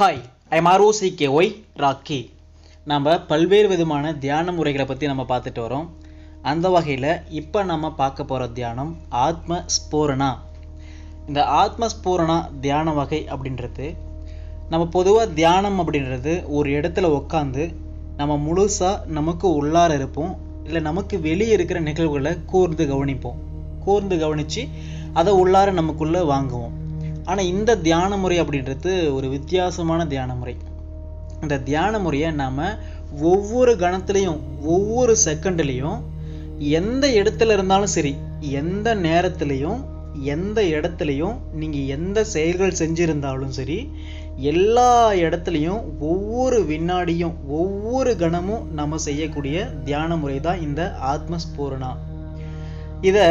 Hi I'm ROC K Y Rocky நம்ம பல்வேறு விதமான தியான முறைகளை பற்றி நம்ம பார்த்துட்டு வரோம். அந்த வகையில் இப்போ நம்ம பார்க்க போகிற தியானம் ஆத்ம ஸ்போரணா. இந்த ஆத்ம ஸ்போரணா தியான வகை அப்படின்றது நம்ம பொதுவாக தியானம் அப்படின்றது ஒரு இடத்துல உட்காந்து நம்ம முழுசாக நமக்கு உள்ளார இருப்போம் இல்லை நமக்கு வெளியே இருக்கிற நிகழ்வுகளை கூர்ந்து கவனிப்போம். கூர்ந்து கவனித்து அதை உள்ளார நமக்குள்ளே வாங்குவோம். ஆனால் இந்த தியான முறை அப்படின்றது ஒரு வித்தியாசமான தியான முறை. இந்த தியான முறையை நாம் ஒவ்வொரு கணத்துலேயும் ஒவ்வொரு செகண்ட்லேயும் எந்த இடத்துல இருந்தாலும் சரி எந்த நேரத்துலையும் எந்த இடத்துலையும் நீங்கள் எந்த செயல்கள் செஞ்சிருந்தாலும் சரி எல்லா இடத்துலையும் ஒவ்வொரு வினாடியும் ஒவ்வொரு கணமும் நம்ம செய்யக்கூடிய தியான முறை தான் இந்த ஆத்மஸ்பூரணா. இதை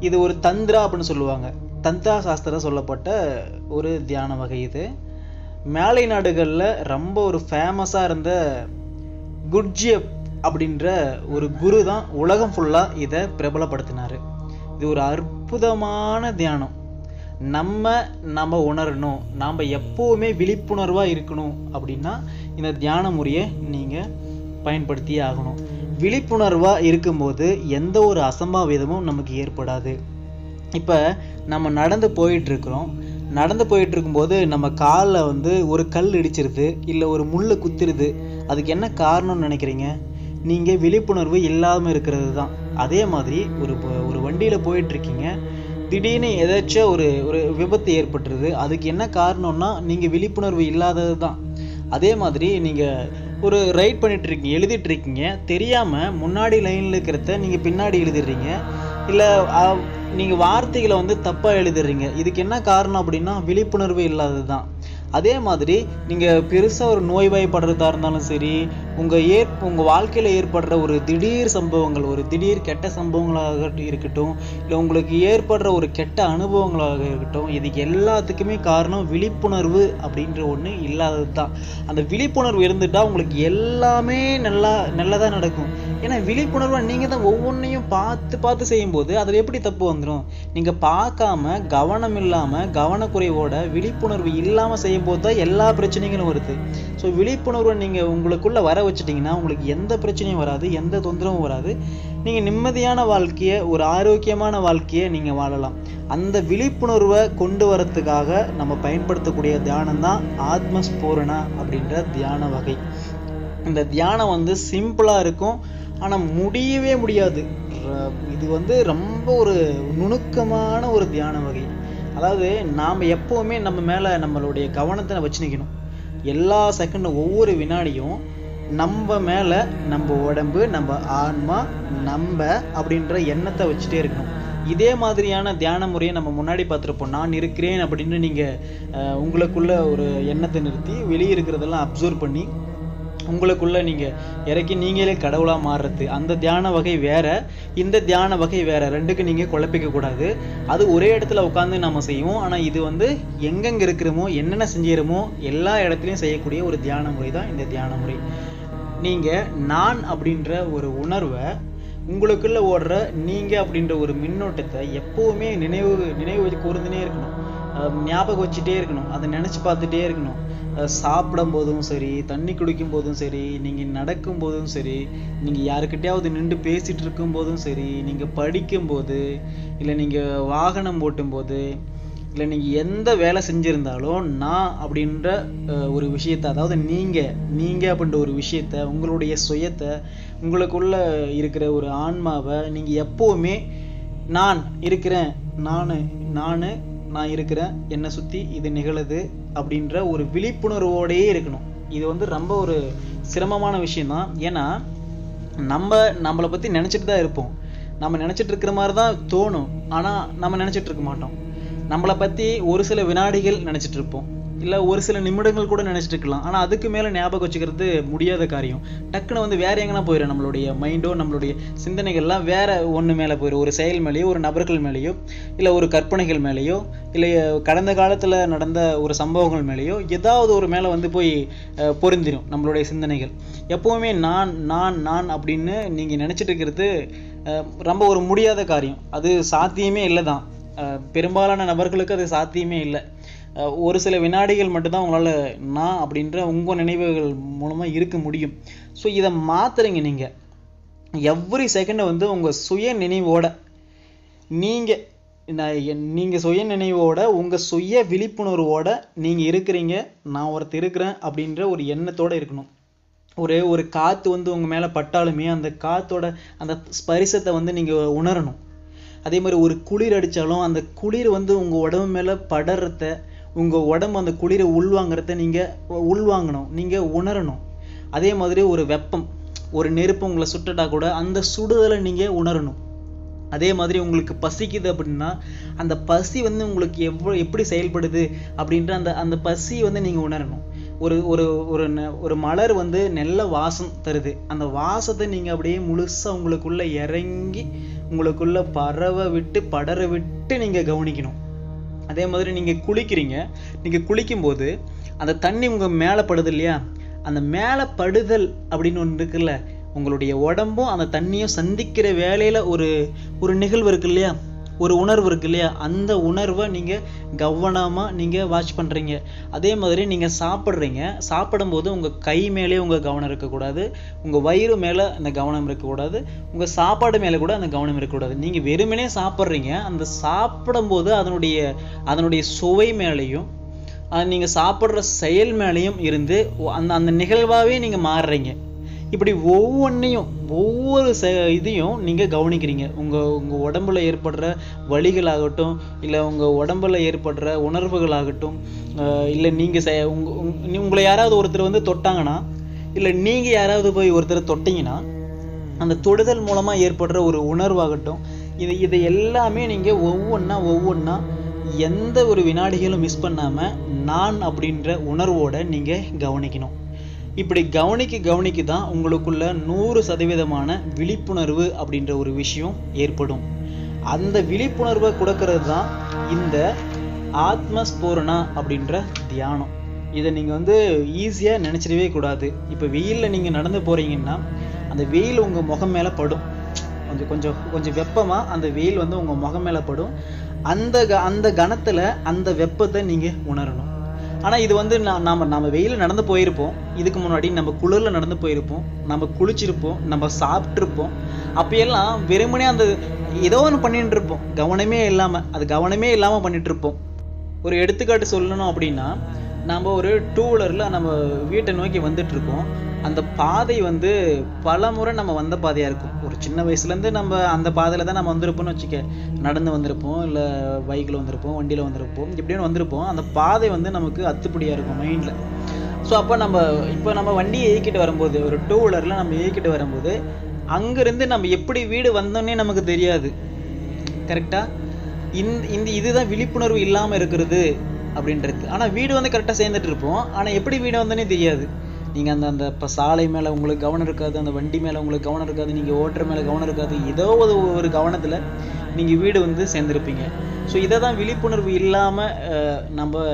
இது ஒரு தந்திரா அப்படின்னு சொல்லுவாங்க. தந்தா சாஸ்திரம் சொல்லப்பட்ட ஒரு தியான வகை இது. மேலை நாடுகளில் ரொம்ப ஒரு ஃபேமஸாக இருந்த குட்ஜியப் அப்படின்ற ஒரு குரு தான் உலகம் ஃபுல்லாக இதை பிரபலப்படுத்தினார். இது ஒரு அற்புதமான தியானம். நம்ம நம்ம உணரணும். நாம் எப்போவுமே விழிப்புணர்வாக இருக்கணும் அப்படின்னா இந்த தியான முறையை நீங்கள் பயன்படுத்தியே ஆகணும். விழிப்புணர்வாக இருக்கும்போது எந்த ஒரு அசம்பாவிதமும் நமக்கு ஏற்படாது. இப்போ நம்ம நடந்து போயிட்டுருக்குறோம். நடந்து போயிட்டுருக்கும்போது நம்ம காலில் வந்து ஒரு கல் இடிச்சிருது இல்லை ஒரு முள் குத்திருது. அதுக்கு என்ன காரணம்னு நினைக்கிறீங்க? நீங்கள் விழிப்புணர்வு இல்லாமல் இருக்கிறது தான் அதே மாதிரி ஒரு ஒரு வண்டியில் போயிட்டுருக்கீங்க. திடீர்னு ஏதாச்சும் ஒரு ஒரு விபத்து ஏற்பட்டுருது. அதுக்கு என்ன காரணம்னா நீங்கள் விழிப்புணர்வு இல்லாதது தான் அதே மாதிரி நீங்கள் ஒரு ரைட் பண்ணிட்டு இருக்கீங்க எழுதிட்டு இருக்கீங்க தெரியாமல் முன்னாடி லைனில் இருக்கிறத நீங்கள் பின்னாடி எழுதிடுறீங்க. இல்லை நீங்கள் வார்த்தைகளை வந்து தப்பாக எழுதிடுறீங்க இதுக்கு என்ன காரணம் அப்படின்னா விழிப்புணர்வு இல்லாதது தான் அதே மாதிரி நீங்கள் பெருசாக ஒரு நோய்வாய்ப்படுறதா இருந்தாலும் சரி உங்கள் ஏற் உங்கள் வாழ்க்கையில் ஏற்படுற ஒரு திடீர் சம்பவங்கள் ஒரு திடீர் கெட்ட சம்பவங்களாக இருக்கட்டும் இல்லை உங்களுக்கு ஏற்படுற ஒரு கெட்ட அனுபவங்களாக இருக்கட்டும் இதுக்கு எல்லாத்துக்குமே காரணம் விழிப்புணர்வு அப்படின்ற ஒன்று இல்லாதது தான் அந்த விழிப்புணர்வு இருந்துட்டால் உங்களுக்கு எல்லாமே நல்லா நல்லதாக நடக்கும். ஏன்னா விழிப்புணர்வை நீங்கள் தான் ஒவ்வொன்றையும் பார்த்து பார்த்து செய்யும்போது அதில் எப்படி தப்பு வந்துடும் நீங்கள் பார்க்காம கவனம் இல்லாமல் கவனக்குறைவோட விழிப்புணர்வு இல்லாமல் செய்யும்போது தான் எல்லா பிரச்சனைகளும் வருது. ஸோ விழிப்புணர்வை நீங்கள் உங்களுக்குள்ளே வர வச்சிட்டிங்கன்னா உங்களுக்கு எந்த பிரச்சனையும் வராது எந்த தொந்தரவும் வராது. நீங்கள் நிம்மதியான வாழ்க்கையை ஒரு ஆரோக்கியமான வாழ்க்கையை நீங்கள் வாழலாம். அந்த விழிப்புணர்வை கொண்டு வரத்துக்காக நம்ம பயன்படுத்தக்கூடிய தியானம் தான் ஆத்மஸ்பூரணா அப்படின்ற தியான வகை. இந்த தியானம் வந்து சிம்பிளாக இருக்கும். ஆனால் முடியவே முடியாது. இது வந்து ரொம்ப ஒரு நுணுக்கமான ஒரு தியான வகை. அதாவது நாம் எப்போவுமே நம்ம மேலே நம்மளுடைய கவனத்தை வச்சு நிற்கணும் எல்லா செகண்டும் ஒவ்வொரு வினாடியும் நம்ம மேலே நம்ம உடம்பு நம்ம ஆன்மா நம்ம அப்படின்ற எண்ணத்தை வச்சுட்டே இருக்கணும். இதே மாதிரியான தியான முறையை நம்ம முன்னாடி பார்த்துருப்போம். நான் இருக்கிறேன் அப்படின்னு நீங்கள் உங்களுக்குள்ள ஒரு எண்ணத்தை நிறுத்தி வெளியே இருக்கிறதெல்லாம் அப்சர்வ் பண்ணி உங்களுக்குள்ள நீங்கள் இறக்கி நீங்களே கடவுளாக மாறுறது. அந்த தியான வகை வேற இந்த தியான வகை வேற. ரெண்டுக்கு நீங்கள் குழப்பிக்க கூடாது. அது ஒரே இடத்துல உட்காந்து நம்ம செய்வோம். ஆனால் இது வந்து எங்கெங்கே இருக்கிறோமோ என்னென்ன செஞ்சிடமோ எல்லா இடத்துலையும் செய்யக்கூடிய ஒரு தியான முறை தான் இந்த தியான முறை. நீங்கள் நான் அப்படின்ற ஒரு உணர்வை உங்களுக்குள்ள ஓடுற நீங்கள் அப்படின்ற ஒரு மின்னோட்டத்தை எப்போவுமே நினைவு நினைவு கூர்ந்துனே இருக்கணும். ஞாபகம் வச்சுட்டே இருக்கணும். அதை நினச்சி பார்த்துட்டே இருக்கணும். சாப்பிடும் போதும் சரி தண்ணி குடிக்கும் போதும் சரி நீங்கள் நடக்கும் போதும் சரி நீங்கள் யாருக்கிட்டையாவது நின்று பேசிகிட்டு இருக்கும் போதும் சரி நீங்கள் படிக்கும்போது இல்லை நீங்கள் வாகனம் ஓட்டும்போது இல்லை நீங்கள் எந்த வேலை செஞ்சுருந்தாலும் நான் அப்படின்ற ஒரு விஷயத்தை அதாவது நீங்கள் நீங்கள் அப்படின்ற ஒரு விஷயத்த உங்களுடைய சுயத்தை உங்களுக்குள்ள இருக்கிற ஒரு ஆன்மாவை நீங்கள் எப்போவுமே நான் இருக்கிறேன் நான் நான் நான் இருக்கிறேன் என்னை சுற்றி இது நிகழுது அப்படின்ற ஒரு விழிப்புணர்வோடையே இருக்கணும். இது வந்து ரொம்ப ஒரு சிரமமான விஷயம்தான். ஏன்னா நம்ம நம்மளை பற்றி நினச்சிட்டு தான் இருப்போம். நம்ம நினச்சிட்டு இருக்கிற மாதிரி தான் தோணும். ஆனால் நம்ம நினச்சிட்டு இருக்க மாட்டோம். நம்மளை பற்றி ஒரு சில வினாடிகள் நினச்சிட்டு இருப்போம். இல்லை ஒரு சில நிமிடங்கள் கூட நினச்சிட்டு இருக்கலாம் ஆனால் அதுக்கு மேலே ஞாபகம் வச்சுக்கிறது முடியாத காரியம். டக்குன்னு வந்து வேற எங்கன்னா போயிடும் நம்மளுடைய மைண்டோ நம்மளுடைய சிந்தனைகள்லாம் வேற ஒன்று மேலே போயிடும் ஒரு செயல் மேலேயோ ஒரு நபர்கள் மேலேயோ இல்லை ஒரு கற்பனைகள் மேலேயோ இல்லை கடந்த காலத்தில் நடந்த ஒரு சம்பவங்கள் மேலேயோ ஏதாவது ஒரு மேலே வந்து போய் பொருந்திடும் நம்மளுடைய சிந்தனைகள். எப்போவுமே நான் நான் நான் அப்படின்னு நீங்கள் நினச்சிட்டு இருக்கிறது ரொம்ப ஒரு முடியாத காரியம். அது சாத்தியமே இல்லை தான் பெரும்பாலான நபர்களுக்கு அது சாத்தியமே இல்லை. ஒரு சில வினாடிகள் மட்டும்தான் உங்களால் நான் அப்படின்ற உங்கள் நினைவுகள் மூலமாக இருக்க முடியும். ஸோ இதை மாத்துறீங்க நீங்கள் எவ்ரி செகண்டை வந்து உங்கள் சுய நினைவோட நீங்கள் நீங்கள் சுய நினைவோட உங்கள் சுய விழிப்புணர்வோட நீங்கள் இருக்கிறீங்க. நான் ஒருத்தர் இருக்கிறேன் அப்படின்ற ஒரு எண்ணத்தோடு இருக்கணும். ஒரு ஒரு காற்று வந்து உங்கள் மேலே பட்டாலுமே அந்த காற்றோட அந்த ஸ்பரிசத்தை வந்து நீங்கள் உணரணும். அதே மாதிரி ஒரு குளிர் அடித்தாலும் அந்த குளிர் வந்து உங்கள் உடம்பு மேலே படறத உங்கள் உடம்பு அந்த குளிரை உள்வாங்கிறத நீங்கள் உள்வாங்கணும். நீங்கள் உணரணும். அதே மாதிரி ஒரு வெப்பம் ஒரு நெருப்பு உங்களை சுட்டுட்டா கூட அந்த சுடுதலை நீங்கள் உணரணும். அதே மாதிரி உங்களுக்கு பசிக்குது அப்படின்னா அந்த பசி வந்து உங்களுக்கு எவ்வளோ எப்படி செயல்படுது அப்படின்ற அந்த அந்த பசி வந்து நீங்கள் உணரணும். ஒரு ஒரு ஒரு ந- ஒரு மலர் வந்து நல்ல வாசம் தருது. அந்த வாசத்தை நீங்கள் அப்படியே முழுசாக உங்களுக்குள்ளே இறங்கி உங்களுக்குள்ளே பரவ விட்டு படர விட்டு நீங்கள் கவனிக்கணும். அதே மாதிரி நீங்கள் குளிக்கிறீங்க நீங்கள் குளிக்கும்போது அந்த தண்ணி உங்கள் மேலே படுது இல்லையா? அந்த மேலே படுதல் அப்படின்னு ஒன்று இருக்குல்ல உங்களுடைய உடம்பும் அந்த தண்ணியும் சந்திக்கிற வேலையில ஒரு ஒரு நிகழ்வு இருக்கு இல்லையா? ஒரு உணர்வு இருக்கு இல்லையா? அந்த உணர்வை நீங்கள் கவனமாக நீங்கள் வாட்ச் பண்ணுறீங்க அதே மாதிரி நீங்கள் சாப்பிட்றீங்க. சாப்பிடும்போது உங்கள் கை மேலே உங்கள் கவனம் இருக்கக்கூடாது. உங்கள் வயிறு மேலே அந்த கவனம் இருக்கக்கூடாது. உங்கள் சாப்பாடு மேலே கூட அந்த கவனம் இருக்கக்கூடாது. நீங்கள் வெறுமனே சாப்பிட்றீங்க. அந்த சாப்பிடும்போது அதனுடைய அதனுடைய சுவை மேலேயும் அது நீங்கள் சாப்பிட்ற செயல் மேலேயும் இருந்து அந்த அந்த நிகழ்வாகவே நீங்கள் மாறுறீங்க. இப்படி ஒவ்வொன்றையும் ஒவ்வொரு ச இதையும் நீங்கள் கவனிக்கிறீங்க. உங்கள் உங்கள் உடம்புல ஏற்படுற வழிகளாகட்டும் இல்லை உங்கள் உடம்புல ஏற்படுற உணர்வுகளாகட்டும் இல்லை நீங்கள் செ உங்க நீ- உங்களை யாராவது ஒருத்தர் வந்து தொட்டாங்கன்னா இல்லை நீங்கள் யாராவது போய் ஒருத்தர் தொட்டிங்கன்னா அந்த தொடுதல் மூலமாக ஏற்படுற ஒரு உணர்வாகட்டும் இது இது எல்லாமே நீங்கள் ஒவ்வொன்றா ஒவ்வொன்றா எந்த ஒரு வினாடிகளும் மிஸ் பண்ணாமல் நான் அப்படின்ற உணர்வோடு நீங்கள் கவனிக்கணும். இப்படி கவனிக்க கவனிக்க தான் உங்களுக்குள்ள நூறு சதவீதமான விழிப்புணர்வு அப்படின்ற ஒரு விஷயம் ஏற்படும். அந்த விழிப்புணர்வை கொடுக்கறது தான் இந்த ஆத்மஸ்பூரணா அப்படின்ற தியானம். இதை நீங்கள் வந்து ஈஸியாக நினச்சிடவே கூடாது. இப்போ வெயிலில் நீங்கள் நடந்து போகிறீங்கன்னா அந்த வெயில் உங்கள் முகம் மேலே படும். கொஞ்சம் கொஞ்சம் கொஞ்சம் வெப்பமாக அந்த வெயில் வந்து உங்கள் முகம் மேலே படும். அந்த க அந்த கணத்தில் அந்த வெப்பத்தை நீங்கள் உணரணும். ஆனால் இது வந்து நான் நாம் நம்ம வெயிலில் நடந்து போயிருப்போம். இதுக்கு முன்னாடி நம்ம குளிரில் நடந்து போயிருப்போம். நம்ம குளிச்சிருப்போம். நம்ம சாப்பிட்ருப்போம் அப்பயெல்லாம் வெறுமனே அந்த ஏதோ ஒன்று பண்ணிட்டு இருப்போம் கவனமே இல்லாமல் அது கவனமே இல்லாமல் பண்ணிட்டு இருப்போம் ஒரு எடுத்துக்காட்டு சொல்லணும் அப்படின்னா நம்ம ஒரு டூ வீலரில் நம்ம வீட்டை நோக்கி வந்துட்டுருக்கோம். அந்த பாதை வந்து பல முறை நம்ம வந்த பாதையாக இருக்கும். ஒரு சின்ன வயசுலேருந்து நம்ம அந்த பாதையில் தான் நம்ம வந்திருப்போம்னு வச்சுக்க நடந்து வந்திருப்போம் இல்லை பைக்கில் வந்திருப்போம் வண்டியில் வந்திருப்போம் இப்படின்னு வந்திருப்போம். அந்த பாதை வந்து நமக்கு அத்துப்படியாக இருக்கும் மைண்டில் ஸோ அப்போ நம்ம இப்போ நம்ம வண்டியை இயக்கிட்டு வரும்போது ஒரு டூ வீலரில் நம்ம இயக்கிட்டு வரும்போது அங்கேருந்து நம்ம எப்படி வீடு வந்தோன்னே நமக்கு தெரியாது. கரெக்டாக இந்த இந்த இதுதான் விழிப்புணர்வு இல்லாமல் இருக்கிறது. அப்படின்றது. ஆனால் வீடு வந்து கரெக்டாக சேர்ந்துட்டு இருப்போம் ஆனால் எப்படி வீடு வந்தோன்னே தெரியாது. நீங்கள் அந்த அந்த இப்போ சாலை மேலே உங்களுக்கு கவனம் இருக்காது அந்த வண்டி மேலே உங்களுக்கு கவனம் இருக்காது நீங்கள் ஓட்டுற மேலே கவனம் இருக்காது. ஏதோ ஒரு ஒரு கவனத்தில் நீங்கள் வீடு வந்து சேர்ந்துருப்பீங்க. ஸோ இதை தான் விழிப்புணர்வு இல்லாமல் நம்ம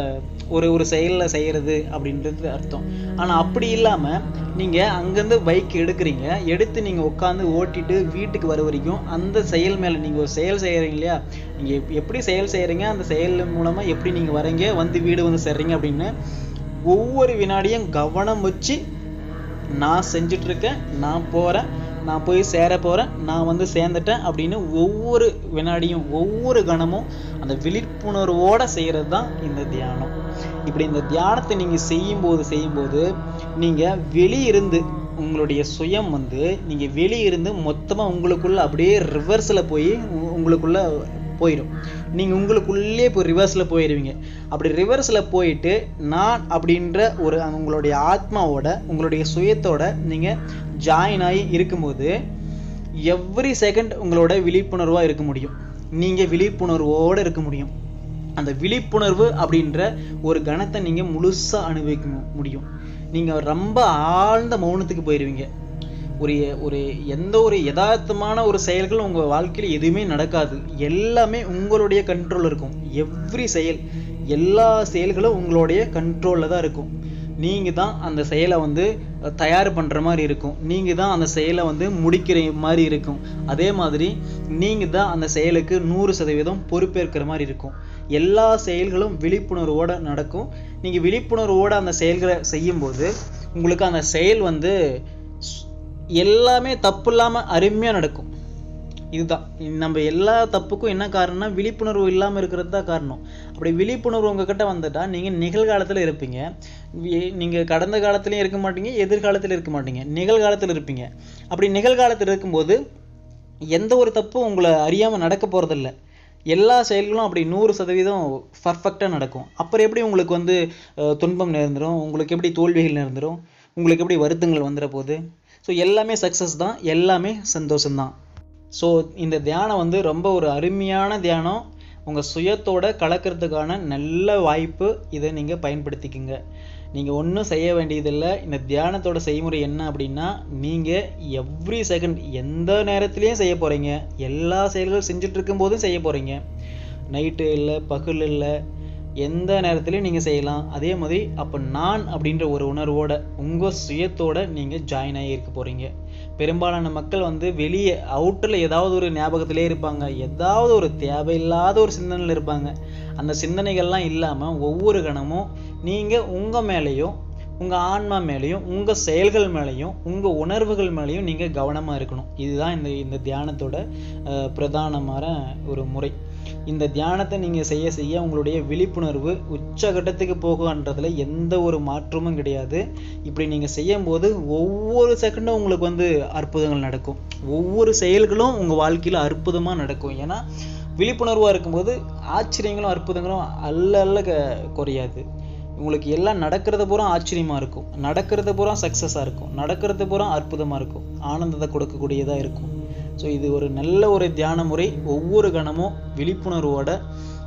ஒரு ஒரு செயலில் செய்கிறது அப்படின்றது அர்த்தம். ஆனால் அப்படி இல்லாமல் நீங்கள் அங்கேருந்து பைக் எடுக்கிறீங்க எடுத்து நீங்கள் உட்காந்து ஓட்டிட்டு வீட்டுக்கு வர வரைக்கும் அந்த செயல் மேலே நீங்கள் ஒரு செயல் செய்கிறீங்க இல்லையா? நீங்கள் எப்படி செயல் செய்கிறீங்க அந்த செயல் மூலமாக எப்படி நீங்கள் வரீங்க வந்து வீடு வந்து சேர்றீங்க அப்படின்னு ஒவ்வொரு வினாடியும் கவனம் வச்சு நான் செஞ்சிட்ருக்கேன் நான் போகிறேன் நான் போய் சேர போகிறேன் நான் வந்து சேர்ந்துட்டேன் அப்படின்னு ஒவ்வொரு வினாடியும் ஒவ்வொரு கணமும் அந்த விழிப்புணர்வோடு செய்கிறது தான் இந்த தியானம். இப்படி இந்த தியானத்தை நீங்கள் செய்யும்போது செய்யும்போது நீங்கள் வெளியிருந்து உங்களுடைய சுயம் வந்து நீங்கள் வெளியிருந்து மொத்தமாக உங்களுக்குள்ளே அப்படியே ரிவர்ஸில் போய் உங்களுக்குள்ளே போயிடும். நீங்கள் உங்களுக்குள்ளே போய் ரிவர்ஸில் போயிடுவீங்க அப்படி ரிவர்ஸில் போயிட்டு நான் அப்படின்ற ஒரு உங்களுடைய ஆத்மாவோட உங்களுடைய சுயத்தோட நீங்கள் ஜாயின் ஆகி இருக்கும்போது எவ்ரி செகண்ட் உங்களோட விழிப்புணர்வாக இருக்க முடியும். நீங்கள் விழிப்புணர்வோடு இருக்க முடியும். அந்த விழிப்புணர்வு அப்படின்ற ஒரு கணத்தை நீங்கள் முழுசாக அனுபவிக்க முடியும். நீங்கள் ரொம்ப ஆழ்ந்த மௌனத்துக்கு போயிடுவீங்க ஒரு ஒரு எந்த ஒரு யதார்த்தமான ஒரு செயல்கள் உங்கள் வாழ்க்கையில் எதுவுமே நடக்காது. எல்லாமே உங்களுடைய கண்ட்ரோல் இருக்கும். எவ்ரி செயல் எல்லா செயல்களும் உங்களுடைய கண்ட்ரோலில் தான் இருக்கும். நீங்கள் தான் அந்த செயலை வந்து தயார் பண்ணுற மாதிரி இருக்கும். நீங்கள் தான் அந்த செயலை வந்து முடிக்கிற மாதிரி இருக்கும். அதே மாதிரி நீங்கள் தான் அந்த செயலுக்கு நூறு சதவீதம் பொறுப்பேற்கிற மாதிரி இருக்கும். எல்லா செயல்களும் விழிப்புணர்வோடு நடக்கும். நீங்கள் விழிப்புணர்வோடு அந்த செயல்களை செய்யும்போது உங்களுக்கு அந்த செயல் வந்து எல்லாமே தப்பு இல்லாமல் அருமையாக நடக்கும். இதுதான். நம்ம எல்லா தப்புக்கும் என்ன காரணம்னா விழிப்புணர்வு இல்லாமல் இருக்கிறது தான் காரணம். அப்படி விழிப்புணர்வு உங்ககிட்ட வந்துட்டால் நீங்கள் நிகழ்காலத்தில் இருப்பீங்க. நீங்கள் கடந்த காலத்துலேயும் இருக்க மாட்டீங்க எதிர்காலத்தில் இருக்க மாட்டீங்க. நிகழ்காலத்தில் இருப்பீங்க. அப்படி நிகழ்காலத்தில் இருக்கும்போது எந்த ஒரு தப்பும் உங்களை அறியாமல் நடக்க போகிறதில்ல எல்லா செயல்களும் அப்படி நூறு சதவீதம் பர்ஃபெக்டாக நடக்கும். அப்புறம் எப்படி உங்களுக்கு வந்து துன்பம் நேர்ந்துடும் உங்களுக்கு எப்படி தோல்விகள் நேர்ந்துடும் உங்களுக்கு எப்படி வருத்தங்கள் வந்துட போகுது ஸோ எல்லாமே சக்ஸஸ் தான். எல்லாமே சந்தோஷம்தான். ஸோ இந்த தியானம் வந்து ரொம்ப ஒரு அருமையான தியானம். உங்கள் சுயத்தோட கலக்கிறதுக்கான நல்ல வாய்ப்பு இதை நீங்கள் பயன்படுத்திக்கங்க. நீங்கள் ஒன்றும் செய்ய வேண்டியதில்லை. இந்த தியானத்தோட செய்முறை என்ன அப்படின்னா நீங்கள் எவ்ரி செகண்ட் எந்த நேரத்துலையும் செய்ய போகிறீங்க எல்லா செயல்களும் செஞ்சுட்டு இருக்கும்போதும் செய்ய போகிறீங்க நைட்டு இல்லை பகல் இல்லை எந்த நேரத்துலையும் நீங்கள் செய்யலாம். அதே மாதிரி அப்போ நான் அப்படின்ற ஒரு உணர்வோட உங்கள் சுயத்தோட நீங்கள் ஜாயின் ஆகி இருக்க போகிறீங்க பெரும்பாலான மக்கள் வந்து வெளியே அவுட்டரில் ஏதாவது ஒரு ஞாபகத்திலே இருப்பாங்க. ஏதாவது ஒரு தேவையில்லாத ஒரு சிந்தனையில் இருப்பாங்க. அந்த சிந்தனைகள்லாம் இல்லாமல் ஒவ்வொரு கணமும் நீங்கள் உங்கள் மேலேயும் உங்கள் ஆன்மா மேலேயும் உங்கள் செயல்கள் மேலேயும் உங்கள் உணர்வுகள் மேலேயும் நீங்கள் கவனமாக இருக்கணும். இதுதான் இந்த இந்த தியானத்தோட பிரதானமான ஒரு முறை. இந்த தியானத்தை நீங்கள் செய்ய செய்ய உங்களுடைய விழிப்புணர்வு உச்சகட்டத்துக்கு போகுன்றதில் எந்த ஒரு மாற்றமும் கிடையாது. இப்படி நீங்கள் செய்யும்போது ஒவ்வொரு செகண்டும் உங்களுக்கு வந்து அற்புதங்கள் நடக்கும். ஒவ்வொரு செயல்களும் உங்கள் வாழ்க்கையில் அற்புதமாக நடக்கும். ஏன்னா விழிப்புணர்வாக இருக்கும்போது ஆச்சரியங்களும் அற்புதங்களும் அல்ல அல்ல க- குறையாது. உங்களுக்கு எல்லாம் நடக்கிறத பூரா ஆச்சரியமாக இருக்கும். நடக்கிறது பூரா சக்ஸஸாக இருக்கும். நடக்கிறது பூரா அற்புதமாக இருக்கும். ஆனந்தத்தை கொடுக்கக்கூடியதாக இருக்கும். ஸோ இது ஒரு நல்ல ஒரு தியான முறை. ஒவ்வொரு கணமும் விழிப்புணர்வோட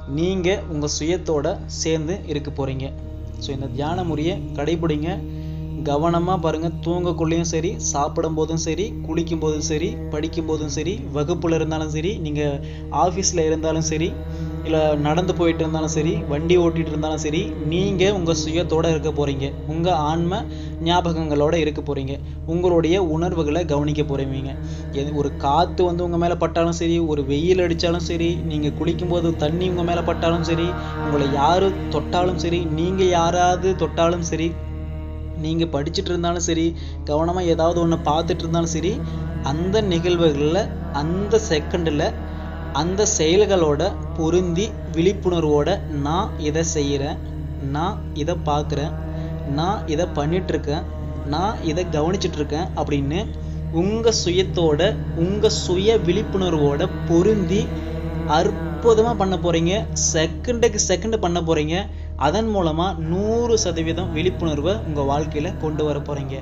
நீங்க உங்க சுயத்தோட சேர்ந்து இருக்க போறீங்க. ஸோ இந்த தியான முறையை கடைபிடிங்க. கவனமா பாருங்க. தூங்கக்குள்ளேயும் சரி சாப்பிடும் போதும் சரி குளிக்கும் போதும் சரி படிக்கும் போதும் சரி வகுப்புல இருந்தாலும் சரி நீங்க ஆஃபீஸில் இருந்தாலும் சரி இல்லை நடந்து போயிட்டு இருந்தாலும் சரி வண்டி ஓட்டிட்டு இருந்தாலும் சரி நீங்கள் உங்கள் சுயத்தோடு இருக்க போகிறீங்க உங்கள் ஆன்ம ஞாபகங்களோட இருக்க போகிறீங்க உங்களுடைய உணர்வுகளை கவனிக்க போகிறீங்க எது ஒரு காற்று வந்து உங்கள் மேலே பட்டாலும் சரி ஒரு வெயில் அடித்தாலும் சரி நீங்கள் குளிக்கும் போது தண்ணி உங்கள் மேலே பட்டாலும் சரி உங்களை யார் தொட்டாலும் சரி நீங்கள் யாராவது தொட்டாலும் சரி நீங்கள் படிச்சுட்டு இருந்தாலும் சரி கவனமாக ஏதாவது ஒன்று பார்த்துட்டு இருந்தாலும் சரி அந்த நிகழ்வுகளில் அந்த செகண்டில் அந்த செயல்களோட பொருந்தி விழிப்புணர்வோட நான் இதை செய்கிறேன் நான் இதை பார்க்குறேன் நான் இதை பண்ணிகிட்ருக்கேன் நான் இதை கவனிச்சிட்டு இருக்கேன் அப்படின்னு உங்கள் சுயத்தோட உங்கள் சுய விழிப்புணர்வோட பொருந்தி அற்புதமாக பண்ண போகிறீங்க செகண்டுக்கு செகண்டு பண்ண போகிறீங்க அதன் மூலமாக நூறு சதவீதம் விழிப்புணர்வை உங்கள் வாழ்க்கையில் கொண்டு வர போகிறீங்க